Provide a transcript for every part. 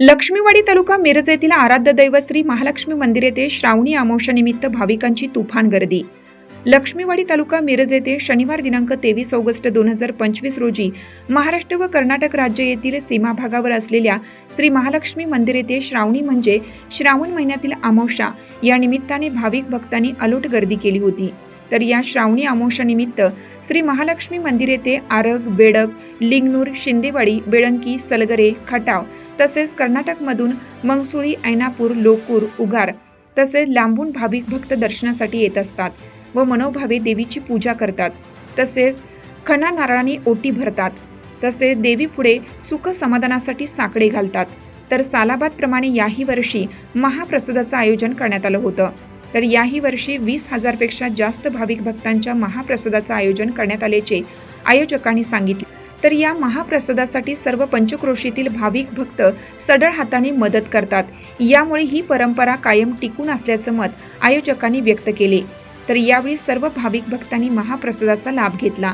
लक्ष्मीवाडी तालुका मिरज येथील आराध्य दैवत श्री महालक्ष्मी मंदिर येथे श्रावणी अमावस्यानिमित्त भाविकांची तुफान गर्दी. लक्ष्मीवाडी तालुका मिरज येथे शनिवार दिनांक तेवीस ऑगस्ट दोन हजार पंचवीस रोजी महाराष्ट्र व कर्नाटक राज्य येथील सीमा भागावर असलेल्या श्री महालक्ष्मी मंदिर येथे श्रावणी म्हणजे श्रावण महिन्यातील अमावशा या निमित्ताने भाविक भक्तांनी अलोट गर्दी केली होती. तर या श्रावणी अमावशानिमित्त श्री महालक्ष्मी मंदिर येथे आरग बेडक लिंगनूर शिंदेवाडी बेळंकी सलगरे खटाव तसेच कर्नाटकमधून मंगसुळी ऐनापूर लोकूर उगार तसेच लांबून भाविक भक्त दर्शनासाठी येत असतात. व मनोभावे देवीची पूजा करतात. तसेच खणा नारळाने ओटी भरतात. तसेच देवीपुढे सुख समाधानासाठी साकडे घालतात. तर सालाबादप्रमाणे याही वर्षी महाप्रसादाचं आयोजन करण्यात आलं होतं. तर याही वर्षी वीस हजारपेक्षा जास्त भाविक भक्तांच्या महाप्रसादाचं आयोजन करण्यात आल्याचे आयोजकांनी सांगितले. तर या महाप्रसादासाठी सर्व पंचक्रोशीतील भाविक भक्त सढळ हाताने मदत करतात. यामुळे ही परंपरा कायम टिकून असल्याचं मत आयोजकांनी व्यक्त केले. तर यावेळी सर्व भाविक भक्तांनी महाप्रसादाचा लाभ घेतला.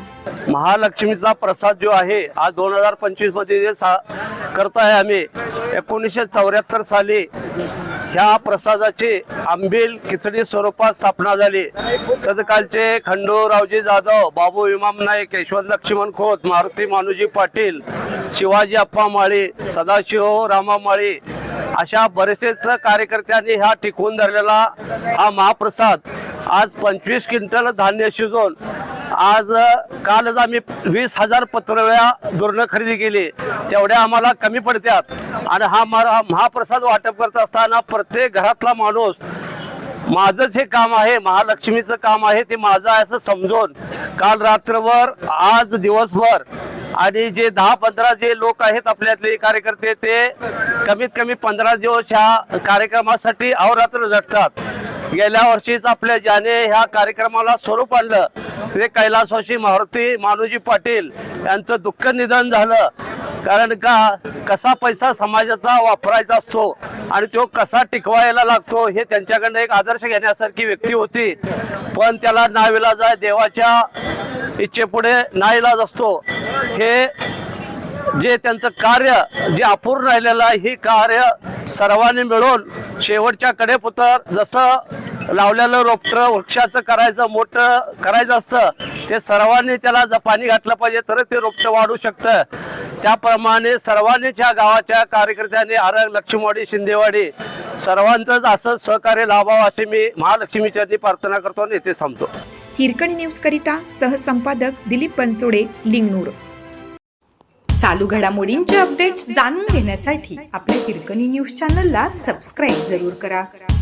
महालक्ष्मीचा प्रसाद जो आहे आज दोन हजार पंचवीसमध्ये जे सा करत आहे आम्ही एकोणीसशे चौऱ्याहत्तर साली ह्या प्रसादाची आंबील खिचडी स्वरूपात स्थापना झाली. तत्कालचे खंडूरावजी जाधव बाबू इमाम नाईक यशवंत लक्ष्मण खोत मारुती मानुजी पाटील शिवाजी अप्पा माळी सदाशिव रामा माळी अशा बरेचसेच कार्यकर्त्यांनी ह्या टिकवून धरलेला हा महाप्रसाद. आज पंचवीस क्विंटल धान्य शिजवून आज कालच आम्ही वीस हजार पत्रव्या दुर्ण खरेदी केली. तेवढ्या आम्हाला कमी पडत्यात. आणि हा मा- हा महाप्रसाद वाटप करत असताना प्रत्येक घरातला माणूस माझंच हे काम आहे महालक्ष्मीचं काम आहे ते माझं आहे असं समजून काल रात्रभर आज दिवसभर आणि जे दहा पंधरा जे लोक आहेत आपल्यातले कार्यकर्ते ते कमीत कमी पंधरा दिवस ह्या कार्यक्रमासाठी अहोरात्र झटतात. गेल्या वर्षीच आपल्या ज्याने ह्या कार्यक्रमाला स्वरूप आणलं ते कैलासवाशी मारुती मानुजी पाटील यांचं दुःख निधन झालं. कारण का कसा पैसा समाजाचा वापरायचा असतो आणि तो कसा टिकवायला लागतो हे त्यांच्याकडनं एक आदर्श घेण्यासारखी व्यक्ती होती. पण त्याला नाविलाज आहे देवाच्या इच्छेपुढे नाईलाज असतो. हे जे त्यांचं कार्य जे अपूर्ण राहिलेलं आहे ही कार्य सर्वांनी मिळून शेवटच्या कडेपुतर जसं लावलेलं रोपट वृक्षाचं करायचं मोठं करायचं असतं ते सर्वांनी त्याला जर पाणी घातलं पाहिजे तरच ते रोपटं वाढू शकतं. त्याप्रमाणे सर्वांनीच ह्या गावाच्या कार्यकर्त्यांनी आरग लक्ष्मीवाडी शिंदेवाडी सर्वांचंच असं सहकार्य लाभावं अशी मी महालक्ष्मीच्या प्रार्थना करतो आणि येथे थांबतो. हिरकणी न्यूजकरिता सहसंपादक दिलीप बनसोडे लिंगनूर. चालू घडामोडींचे अपडेट्स जाणून घेण्यासाठी आपल्या हिरकणी न्यूज चॅनलला सबस्क्राईब जरूर करा.